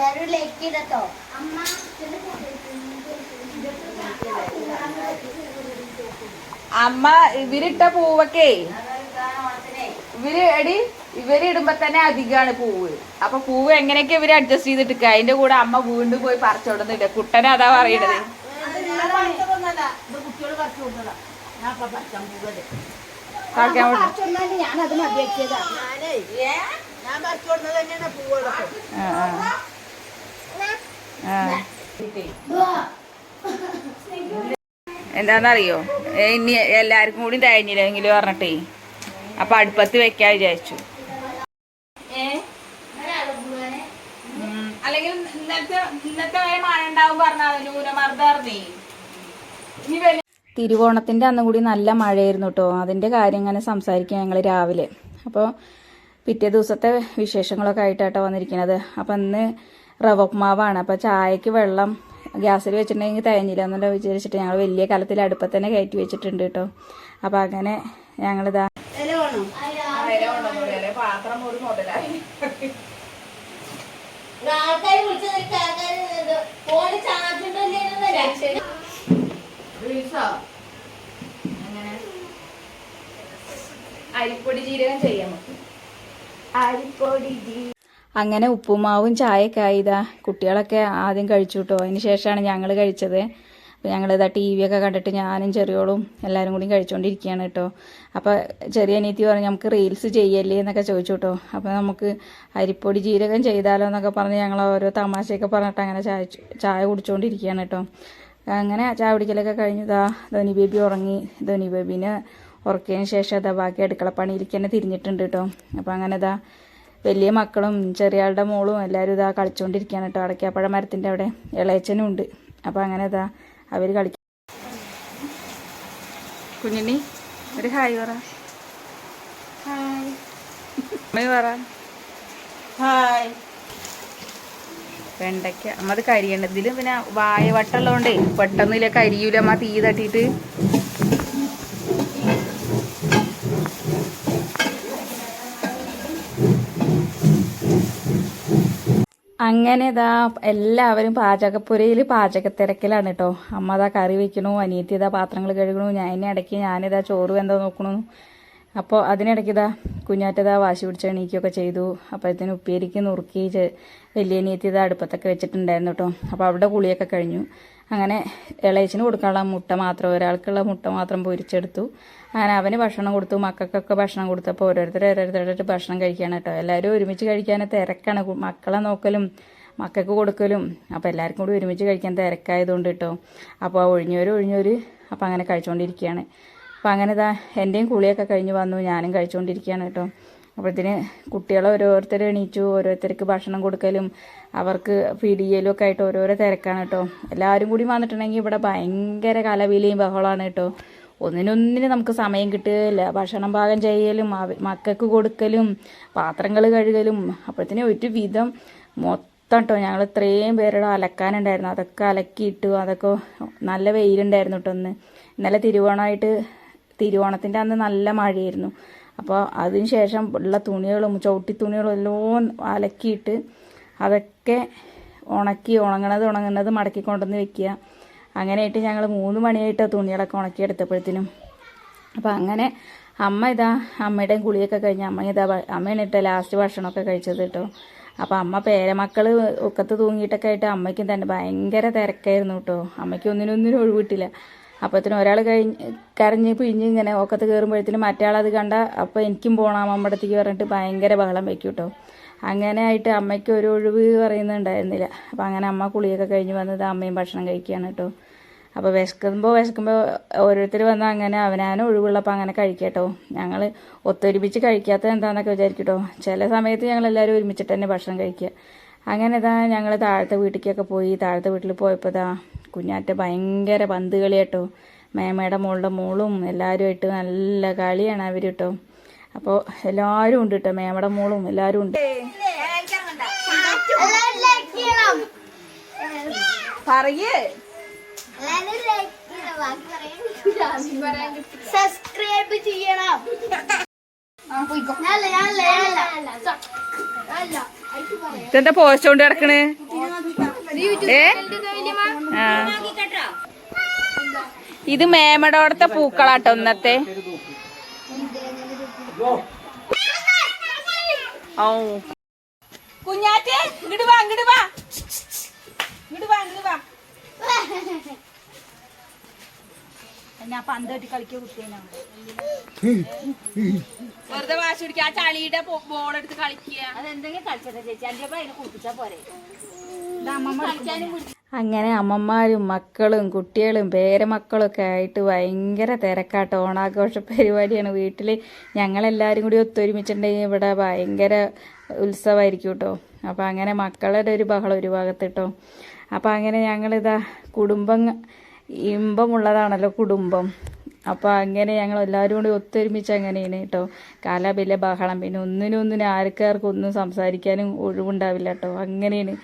എല്ലാരും ലൈക്ക് ചെയ്തോ അമ്മ അമ്മ ഇവരിട്ട പൂവൊക്കെ. ഇവർ എടി ഇവർ ഇടുമ്പോ തന്നെ അധികമാണ് പൂവ്. അപ്പൊ പൂവ് എങ്ങനെയൊക്കെ ഇവർ അഡ്ജസ്റ്റ് ചെയ്തിട്ട് അതിന്റെ കൂടെ അമ്മ വീണ്ടും പോയി പറിച്ചോടുന്നില്ല കുട്ടനെ അതാ പറയണത്. ഞാനത് വേണ്ടി- ഞാൻ മതിയാക്കിയതാ ആ, എന്താന്നറിയോ? ഇനി എല്ലാവർക്കും കൂടി തഴഞ്ഞില്ലെങ്കിൽ പറഞ്ഞിട്ടേ അപ്പൊ അടുപ്പത്ത് വെക്കാ വിചാരിച്ചു. തിരുവോണത്തിന്റെ അല്ലെങ്കിൽ ഇന്നത്തെ ഇന്നത്തെ വരെ മഴ ഉണ്ടാവും പറഞ്ഞാൽ ന്യൂനമർദ്ദർന്നേ ഇനി വല്ല തിരുവോണത്തിന്റെ അന്നും കൂടി നല്ല മഴയായിരുന്നു കേട്ടോ അതിന്റെ കാര്യം ഇങ്ങനെ സംസാരിക്കുക ഞങ്ങൾ രാവിലെ. അപ്പോൾ പിറ്റേ ദിവസത്തെ വിശേഷങ്ങളൊക്കെ ആയിട്ടാട്ടോ വന്നിരിക്കുന്നത് അപ്പം ഇന്ന് റവ ഉപ്മാവാണ് അപ്പോൾ ചായക്ക് വെള്ളം ഗ്യാസിൽ വെച്ചിട്ടുണ്ടെങ്കിൽ തേഞ്ഞില്ല എന്നുള്ള വിചാരിച്ചിട്ട് ഞങ്ങൾ വലിയ കലത്തിൽ അടുപ്പത്ത് തന്നെ കയറ്റി വെച്ചിട്ടുണ്ട് കേട്ടോ. അപ്പോൾ അങ്ങനെ ഞങ്ങളിതാ പാത്രം ഒരു മുതലായി അരിപ്പൊടി ജീരകം ചെയ്യാം അരിപ്പൊടി ജീ- അങ്ങനെ ഉപ്പുമാവും ചായയൊക്കെ ആയിതാ. കുട്ടികളൊക്കെ ആദ്യം കഴിച്ചു കേട്ടോ അതിന് ശേഷമാണ് ഞങ്ങൾ കഴിച്ചത്. അപ്പോൾ ഞങ്ങളിതാ ടി വി ഒക്കെ കണ്ടിട്ട് ഞാനും ചെറിയോളും എല്ലാവരും കൂടി കഴിച്ചുകൊണ്ടിരിക്കുകയാണ് കേട്ടോ അപ്പോൾ ചെറിയ അനിയത്തി പറഞ്ഞു നമുക്ക് റീൽസ് ചെയ്യല്ലേ? എന്നൊക്കെ ചോദിച്ചു കേട്ടോ അപ്പോൾ നമുക്ക് അരിപ്പൊടി ജീരകം ചെയ്താലോ എന്നൊക്കെ പറഞ്ഞ് ഞങ്ങൾ ഓരോ തമാശയൊക്കെ പറഞ്ഞിട്ട് അങ്ങനെ ചായ ചായ കുടിച്ചുകൊണ്ടിരിക്കുകയാണ് കേട്ടോ അങ്ങനെ ചായ കുടിക്കലൊക്കെ കഴിഞ്ഞതാ ധോനി ബേബി ഉറങ്ങി. ധോനി ബേബിനെ ഉറക്കിയതിന് ശേഷം അതാ ബാക്കി അടുക്കളപ്പണിയിലേക്ക് തന്നെ തിരിഞ്ഞിട്ടുണ്ട് കേട്ടോ അപ്പോൾ അങ്ങനെ ഇതാ വലിയ മക്കളും ചെറിയ ആളുടെ മോളും എല്ലാവരും ഇതാ കളിച്ചുകൊണ്ടിരിക്കുകയാണ് കേട്ടോ. അടയ്ക്കാപ്പഴ മരത്തിന്റെ അവിടെ ഇളയച്ചനും ഉണ്ട്. അപ്പോൾ അങ്ങനെ ഇതാ അവർ കളിക്കും കുഞ്ഞിനി ഒരു ഹായ് പറ. അമ്മ പറ. ഹായ്. വെണ്ടയ്ക്ക. അമ്മ അത് കരിയണ്ട ഇതിലും പിന്നെ വായ വട്ടമുള്ളതുകൊണ്ടേ പെട്ടെന്ന് ഇതിലെ കരിയൂല അമ്മ തീ തട്ടിയിട്ട് അങ്ങനെ ഇതാ എല്ലാവരും പാചകപ്പുരയിൽ പാചകത്തിരക്കിലാണ് കേട്ടോ അമ്മ ഇതാ കറി വെക്കണു അനിയത്തി ഇതാ പാത്രങ്ങൾ കഴുകണു ഞാൻ എന്നെ ഇടയ്ക്ക് ഞാനിതാ ചോറ് എന്താ നോക്കണു. അപ്പോൾ അതിനിടയ്ക്ക് ഇതാ കുഞ്ഞാറ്റതാ വാശി പിടിച്ച് എണീക്കുകയൊക്കെ ചെയ്തു. അപ്പോഴത്തേന് ഉപ്പേരിക്ക് നുറുക്കി വലിയ അനിയത്തി ഇതാ അടുപ്പത്തൊക്കെ വെച്ചിട്ടുണ്ടായിരുന്നു കേട്ടോ അപ്പോൾ അവിടെ കുളിയൊക്കെ കഴിഞ്ഞു. അങ്ങനെ ഇളയച്ചിന് കൊടുക്കാനുള്ള മുട്ട മാത്രം ഒരാൾക്കുള്ള മുട്ട മാത്രം പൊരിച്ചെടുത്തു. അങ്ങനെ അവന് ഭക്ഷണം കൊടുത്തു. മക്കൾക്കൊക്കെ ഭക്ഷണം കൊടുത്തപ്പോൾ ഓരോരുത്തർ ഓരോരുത്തരുടെ ഭക്ഷണം കഴിക്കുകയാണ് കേട്ടോ. എല്ലാവരും ഒരുമിച്ച് കഴിക്കാൻ തിരക്കാണ്. മക്കളെ നോക്കലും മക്കൾക്ക് കൊടുക്കലും. അപ്പോൾ എല്ലാവർക്കും കൂടി ഒരുമിച്ച് കഴിക്കാൻ തിരക്കായതുകൊണ്ട് കേട്ടോ. അപ്പോൾ ആ ഒഴിഞ്ഞവർ ഒഴിഞ്ഞവർ അപ്പോൾ അങ്ങനെ കഴിച്ചുകൊണ്ടിരിക്കുകയാണ് അപ്പോൾ അങ്ങനെ ഇതാ എന്റെയും കുളിയൊക്കെ കഴിഞ്ഞ് വന്നു. ഞാനും കഴിച്ചുകൊണ്ടിരിക്കുകയാണ് കേട്ടോ. അപ്പോഴത്തേന് കുട്ടികൾ ഓരോരുത്തർ എണീച്ചു ഓരോരുത്തർക്ക് ഭക്ഷണം കൊടുക്കലും അവർക്ക് ഫീഡ് ചെയ്യലും ഒക്കെ ആയിട്ട് ഓരോരോ തിരക്കാണ് കേട്ടോ എല്ലാവരും കൂടി വന്നിട്ടുണ്ടെങ്കിൽ ഇവിടെ ഭയങ്കര കലവിലയും ബഹളമാണ് കേട്ടോ ഒന്നിനൊന്നിന് നമുക്ക് സമയം കിട്ടുകയില്ല. ഭക്ഷണം പാകം ചെയ്യലും മക്കൾക്ക് കൊടുക്കലും പാത്രങ്ങൾ കഴുകലും അപ്പോഴത്തേനും ഒരു വിധം മൊത്തം കേട്ടോ ഞങ്ങൾ ഇത്രയും പേരുടെ അലക്കാനുണ്ടായിരുന്നു. അതൊക്കെ അലക്കിയിട്ടു അതൊക്കെ നല്ല വെയിലുണ്ടായിരുന്നു കേട്ടോ ഒന്ന് ഇന്നലെ തിരുവോണമായിട്ട് തിരുവോണത്തിന്റെ അന്ന് നല്ല മഴയായിരുന്നു. അപ്പോൾ അതിന് ശേഷം ഉള്ള തുണികളും ചവിട്ടി തുണികളും എല്ലാം അലക്കിയിട്ട് അതൊക്കെ ഉണക്കി ഉണങ്ങണത് ഉണങ്ങുന്നത് മടക്കി കൊണ്ടുവന്ന് വെക്കുക. അങ്ങനെയായിട്ട് ഞങ്ങൾ മൂന്ന് മണിയായിട്ട് തുണികളൊക്കെ ഉണക്കി ഉണക്കിയെടുത്തപ്പോഴത്തേനും അപ്പോൾ അങ്ങനെ അമ്മ ഇതാ അമ്മയുടെയും കുളിയൊക്കെ കഴിഞ്ഞ് അമ്മ ഇതാ അമ്മയാണ് ഇട്ട ലാസ്റ്റ് ഭക്ഷണമൊക്കെ കഴിച്ചത് കേട്ടോ. അപ്പോൾ അമ്മ പേരമക്കൾ ഒക്കത്ത് തൂങ്ങിയിട്ടൊക്കെ ആയിട്ട് അമ്മയ്ക്കും തന്നെ ഭയങ്കര തിരക്കായിരുന്നു കേട്ടോ. അമ്മയ്ക്ക് ഒന്നിനൊന്നിനും ഒഴിവിട്ടില്ല അപ്പോഴത്തേനും ഒരാൾ കഴിഞ്ഞ് കരഞ്ഞ് പിഴിഞ്ഞ് ഇങ്ങനെ ഒക്കത്ത് കയറുമ്പോഴത്തേനും മറ്റാളത് കണ്ട അപ്പോൾ എനിക്കും പോകണം അമ്മയുടെ അടുത്തേക്ക് പറഞ്ഞിട്ട് ഭയങ്കര ബഹളം വെക്കും കേട്ടോ. അങ്ങനെ ആയിട്ട് അമ്മയ്ക്ക് ഒരു ഒഴിവ് പറയുന്നുണ്ടായിരുന്നില്ല അപ്പോൾ അങ്ങനെ അമ്മ കുളിയൊക്കെ കഴിഞ്ഞ് വന്നത് അമ്മയും ഭക്ഷണം കഴിക്കുകയാണ് കേട്ടോ. അപ്പോൾ വിശക്കുമ്പോൾ വിശക്കുമ്പോൾ ഓരോരുത്തർ വന്നാൽ അങ്ങനെ അവനാനും ഒഴിവുള്ളപ്പോൾ അങ്ങനെ കഴിക്കട്ടോ ഞങ്ങൾ ഒത്തൊരുമിച്ച് കഴിക്കാത്തത് എന്താണെന്നൊക്കെ വിചാരിക്കട്ടോ ചില സമയത്ത് ഞങ്ങൾ എല്ലാവരും ഒരുമിച്ചിട്ട് തന്നെ ഭക്ഷണം കഴിക്കുക. അങ്ങനെ ഇതാ ഞങ്ങൾ താഴത്തെ വീട്ടിലേക്കൊക്കെ പോയി താഴത്തെ വീട്ടിൽ പോയപ്പോൾ ഇതാ കുഞ്ഞാറ്റ ഭയങ്കര പന്ത് കളി കേട്ടോ. മേമയുടെ മോളുടെ മോളും എല്ലാവരുമായിട്ട് നല്ല കളിയാണ് അവർ കേട്ടോ. അപ്പോൾ എല്ലാവരും ഉണ്ട് കേട്ടോ മേമയുടെ മോളും എല്ലാവരും ഉണ്ട്. പറയേ. സബ്സ്ക്രൈബ് ചെയ്യണം. ഇതെന്താ പോസ്റ്റ് കൊണ്ട് കിടക്കണ് ഏ? ആ. ഇത് മേമടോടത്തെ പൂക്കളാട്ടോ ഇന്നത്തെ. ഓ കുഞ്ഞാറ്റേ ഇങ്ങോട്ട് വാ ഇങ്ങോട്ട് വാ. ഇങ്ങോട്ട് വാ ഇങ്ങോട്ട് വാ. ഞാൻ കുട്ടിയാണ് വെറുതെ വാശി പിടിക്കുക ആ ചളിയുടെ ബോളെടുത്ത് കളിക്കുക അതെന്തെങ്കിലും കളിച്ചട്ടെ ചേച്ചി. അന്റെ അതിനെ കുളിപ്പിച്ചാ പോരെ. അങ്ങനെ അമ്മമാരും മക്കളും കുട്ടികളും പേരമക്കളൊക്കെ ആയിട്ട് ഭയങ്കര തിരക്കാട്ടോ. ഓണാഘോഷ പരിപാടിയാണ് വീട്ടിൽ ഞങ്ങളെല്ലാവരും കൂടി ഒത്തൊരുമിച്ചിട്ടുണ്ടെങ്കിൽ ഇവിടെ ഭയങ്കര ഉത്സവമായിരിക്കും കേട്ടോ അപ്പോൾ അങ്ങനെ മക്കളുടെ ഒരു ബഹളം ഒരു ഭാഗത്ത് കേട്ടോ അപ്പോൾ അങ്ങനെ ഞങ്ങളിതാ കുടുംബം ഇമ്പമുള്ളതാണല്ലോ കുടുംബം. അപ്പോൾ അങ്ങനെ ഞങ്ങൾ എല്ലാവരും കൂടി ഒത്തൊരുമിച്ച് അങ്ങനെയാണ് കേട്ടോ കാലബിലെ ബഹളം. പിന്നെ ഒന്നിനും ഒന്നിനും ആർക്കാർക്കും ഒന്നും സംസാരിക്കാനും ഒഴിവുണ്ടാവില്ല കേട്ടോ അങ്ങനെയാണ്.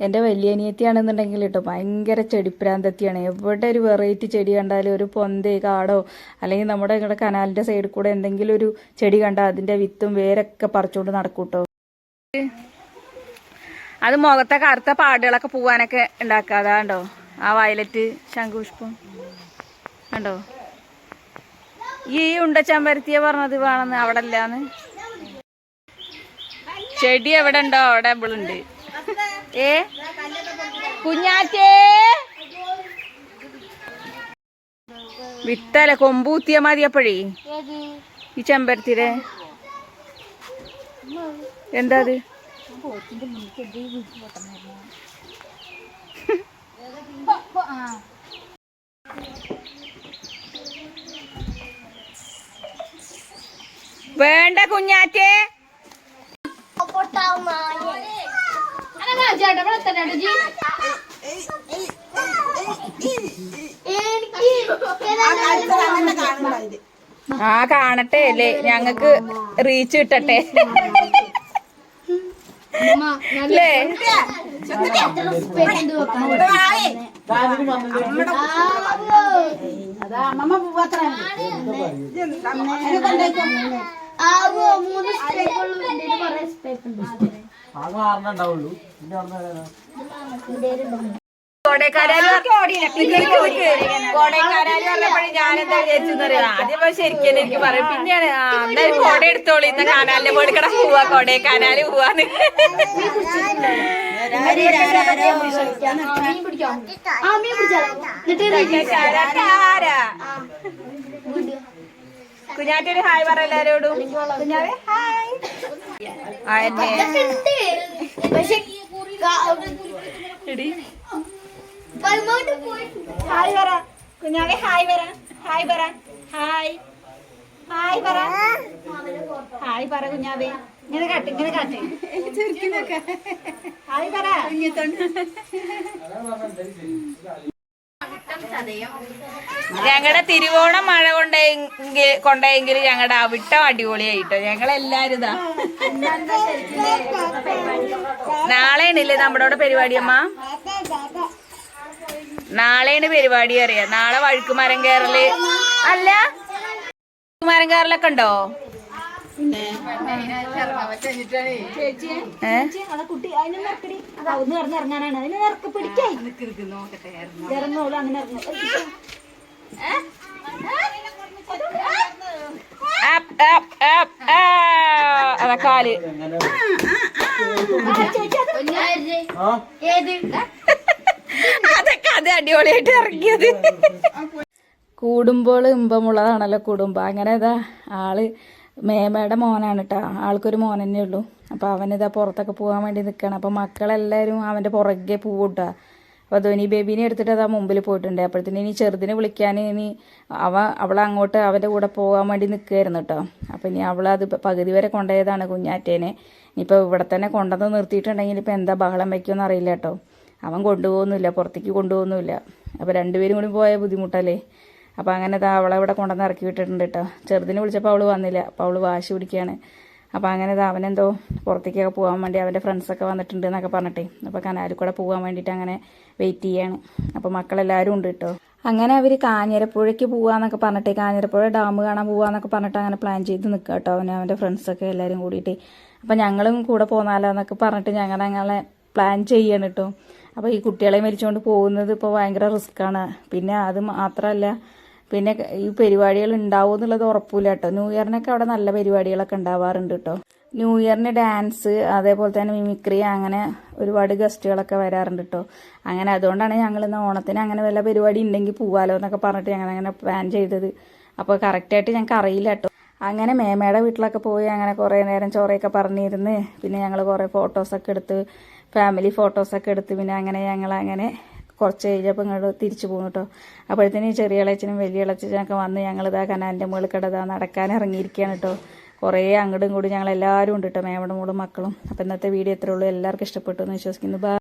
എന്റെ വലിയ അനിയത്തിയാണെന്നുണ്ടെങ്കിൽ കേട്ടോ ഭയങ്കര ചെടിപ്രാന്തത്തിയാണ്. എവിടെ ഒരു വെറൈറ്റി ചെടി കണ്ടാലും ഒരു പൊന്തേ കാടോ അല്ലെങ്കിൽ നമ്മുടെ ഇവിടെ കനാലിന്റെ സൈഡിൽ കൂടെ എന്തെങ്കിലും ഒരു ചെടി കണ്ടാൽ അതിന്റെ വിത്തും വേരൊക്കെ പറിച്ചുകൊണ്ട് നടക്കും കേട്ടോ. അത് മുഖത്തെ കറുത്ത പാടുകളൊക്കെ പോവാനൊക്കെ ഉണ്ടാക്കാതെ കണ്ടോ? ആ വയലറ്റ് ശംഖുപുഷ്പം. കണ്ടോ? ഈ ഉണ്ട ചെമ്പരത്തിയ പറഞ്ഞത് വേണമെന്ന്. അവിടെ ഇല്ലാന്ന് ചെടി എവിടെ ഉണ്ടോ? അവിടെ ഇവളുണ്ട്. ഏ? കുഞ്ഞാറ്റേ? വിത്തല കൊമ്പൂത്തിയ മതി അപ്പോഴേ. ഈ ചെമ്പരത്തിരെ എന്താ അത്? വേണ്ട കുഞ്ഞാറ്റേ. ചേട്ടാ ഇവിടെ എത്തട്ടെ ജി. എനിക്ക് ആ കാണട്ടെ അല്ലേ? ഞങ്ങക്ക് റീച്ച് കിട്ടട്ടെ. അല്ലേ? ആവോ. മൂന്ന് കുറെ കോടേക്കാരാൽ പറഞ്ഞപ്പോഴേ ഞാനെന്താ വിചാരിച്ചെന്നറിയാം ആദ്യം ശരിക്കും എനിക്ക് പറയും. പിന്നെയാണ് എന്തായാലും കോട എടുത്തോളൂ ഇന്ന കാനാലിന്റെ പോയി കട പോവാ കോടേക്കാനാല് പോവാന്ന്. മീൻ പിടിക്കാം ആ മീൻ പിടിച്ചാലോ എന്നിട്ട് ചാരാ. കുഞ്ഞാറ്റൊരു ഹായ് പറ എല്ലാരോടും. കുഞ്ഞാവേ ഹായ്. ഹായ് പറ. കുഞ്ഞാവേ ഹായ് പറ. ഹായ് പറ. ഹായ്. ഹായ് പറ. ഹായ് പറ കുഞ്ഞാവേ. ഇങ്ങനെ കാട്ട് ഇങ്ങനെ കാട്ട്. ഹായ് പറ. ഞങ്ങളുടെ തിരുവോണം മഴ കൊണ്ടെങ്കിൽ കൊണ്ടെങ്കിൽ ഞങ്ങളുടെ അവിട്ടം അടിപൊളിയായിട്ടോ. ഞങ്ങളെല്ലാരും ഇതാ. നാളെയാണില്ലേ നമ്മുടെ അവിടെ പരിപാടി അമ്മ? നാളെയാണ് പരിപാടി അറിയാം. നാളെ വഴുക്കുമരം കയറൽ അല്ല വഴുക്കുമരം കയറലൊക്കെ ഉണ്ടോ? കുട്ടി അതിനെ നിറക്കടി അതാ ഒന്ന് കിടന്ന് ഇറങ്ങാനാണ്. അതിനെ നിറക്ക് പിടിക്കായി ഇറങ്ങോളൂ അങ്ങനെ. അതാ കാൽ. ആ ഏത്? അതൊക്കെ അത് അടിപൊളിയായിട്ട് ഇറങ്ങിയത്. കൂടുമ്പോൾ ഇമ്പമുള്ളതാണല്ലോ കുടുംബം അങ്ങനെ ഇതാ ആൾ മേമയുടെ മോനാണ് കേട്ടോ ആൾക്കൊരു മോൻ തന്നെ ഉള്ളൂ. അപ്പോൾ അവനിതാ പുറത്തൊക്കെ പോകാൻ വേണ്ടി നിൽക്കണം അപ്പോൾ മക്കളെല്ലാവരും അവന്റെ പുറകെ പോവുട്ടാ അപ്പോൾ ധോനി ബേബീനെ എടുത്തിട്ട് അതാ മുമ്പിൽ പോയിട്ടുണ്ട്. അപ്പോഴത്തേന് ഇനി ചെറുതിനെ വിളിക്കാൻ ഇനി അവ അവളെ അങ്ങോട്ട് അവന്റെ കൂടെ പോകാൻ വേണ്ടി നിൽക്കുകയായിരുന്നു കേട്ടോ അപ്പോൾ ഇനി അവളത് പകുതി വരെ കൊണ്ടുപോയതാണ് കുഞ്ഞാറ്റേനെ. ഇനിയിപ്പോൾ ഇവിടെ തന്നെ കൊണ്ടുവന്ന് നിർത്തിയിട്ടുണ്ടെങ്കിൽ ഇപ്പോൾ എന്താ ബഹളം വയ്ക്കുമെന്ന് അറിയില്ല കേട്ടോ അവൻ കൊണ്ടുപോകുന്നില്ല പുറത്തേക്ക് കൊണ്ടുപോകുന്നില്ല അപ്പോൾ രണ്ടുപേരും കൂടി പോയ ബുദ്ധിമുട്ടല്ലേ? അപ്പോൾ അങ്ങനെ ദാ അവളെ ഇവിടെ കൊണ്ടുവന്ന് ഇറക്കി വിട്ടിട്ടുണ്ട് കേട്ടോ ചെറുതിനെ വിളിച്ചപ്പോൾ അവൾ വന്നില്ല. അപ്പോൾ അവൾ വാശി പിടിക്കുകയാണ്. അപ്പോൾ അങ്ങനെ ദാ അവനെന്തോ പുറത്തേക്കൊക്കെ പോകാൻ വേണ്ടി അവന്റെ ഫ്രണ്ട്സൊക്കെ വന്നിട്ടുണ്ട് എന്നൊക്കെ പറഞ്ഞിട്ടേ. അപ്പോൾ കനാലിൽ കൂടെ പോകാൻ വേണ്ടിയിട്ട് അങ്ങനെ വെയിറ്റ് ചെയ്യാണ്. അപ്പോൾ മക്കളെല്ലാവരും ഉണ്ട് കേട്ടോ അങ്ങനെ അവർ കാഞ്ഞിരപ്പുഴയ്ക്ക് പോകാന്നൊക്കെ പറഞ്ഞിട്ട്. കാഞ്ഞിരപ്പുഴ ഡാം കാണാൻ പോകാന്നൊക്കെ പറഞ്ഞിട്ട് അങ്ങനെ പ്ലാൻ ചെയ്ത് നിൽക്കുക കേട്ടോ അവനെ അവന്റെ ഫ്രണ്ട്സൊക്കെ എല്ലാവരും കൂടിയിട്ട്. അപ്പോൾ ഞങ്ങളും കൂടെ പോന്നാലോ എന്നൊക്കെ പറഞ്ഞിട്ട് ഞങ്ങൾ അങ്ങനെ പ്ലാൻ ചെയ്യണം കേട്ടോ അപ്പോൾ ഈ കുട്ടികളെ മരിച്ചുകൊണ്ട് പോകുന്നത് ഇപ്പോൾ ഭയങ്കര റിസ്ക്കാണ് പിന്നെ അത് മാത്രമല്ല പിന്നെ ഈ പരിപാടികൾ ഉണ്ടാവും എന്നുള്ളത് ഉറപ്പില്ല കേട്ടോ. ന്യൂ ഇയറിനൊക്കെ അവിടെ നല്ല പരിപാടികളൊക്കെ ഉണ്ടാവാറുണ്ട് കേട്ടോ. ന്യൂ ഇയറിന് ഡാൻസ് അതേപോലെ തന്നെ മിമിക്രി അങ്ങനെ ഒരുപാട് ഗസ്റ്റുകളൊക്കെ വരാറുണ്ട് കേട്ടോ. അങ്ങനെ അതുകൊണ്ടാണ് ഞങ്ങൾ ഇന്ന് ഓണത്തിന് അങ്ങനെ വല്ല പരിപാടി ഉണ്ടെങ്കിൽ പോവാലോ എന്നൊക്കെ പറഞ്ഞിട്ട് ഞങ്ങൾ അങ്ങനെ പ്ലാൻ ചെയ്തത്. അപ്പോൾ കറക്റ്റായിട്ട് ഞങ്ങൾക്ക് അറിയില്ല കേട്ടോ. അങ്ങനെ മേമയുടെ വീട്ടിലൊക്കെ പോയി അങ്ങനെ കുറേ നേരം ചോറയൊക്കെ പറഞ്ഞിരുന്ന്. പിന്നെ ഞങ്ങൾ കുറേ ഫോട്ടോസൊക്കെ എടുത്ത് ഫാമിലി ഫോട്ടോസൊക്കെ എടുത്ത് പിന്നെ അങ്ങനെ ഞങ്ങൾ അങ്ങനെ കുറച്ച് കഴിഞ്ഞപ്പോൾ ഇങ്ങോട്ട് തിരിച്ചു പോകും കേട്ടോ. അപ്പോഴത്തേനും ചെറിയ ഇളച്ചനും വലിയ ഇളച്ചനൊക്കെ വന്ന് ഞങ്ങളിതാ കനാലിന്റെ മുകളിൽ കിടതാ നടക്കാൻ ഇറങ്ങിയിരിക്കുകയാണ് കേട്ടോ. കുറേ അങ്ങോട്ടും കൂടി ഞങ്ങൾ എല്ലാവരും ഉണ്ട് കേട്ടോ മേമയുടെ മോളും മക്കളും. അപ്പോൾ ഇന്നത്തെ വീഡിയോ എത്രയുള്ളൂ ഉള്ളൂ. എല്ലാവർക്കും ഇഷ്ടപ്പെട്ടു എന്ന് വിശ്വസിക്കുന്നു.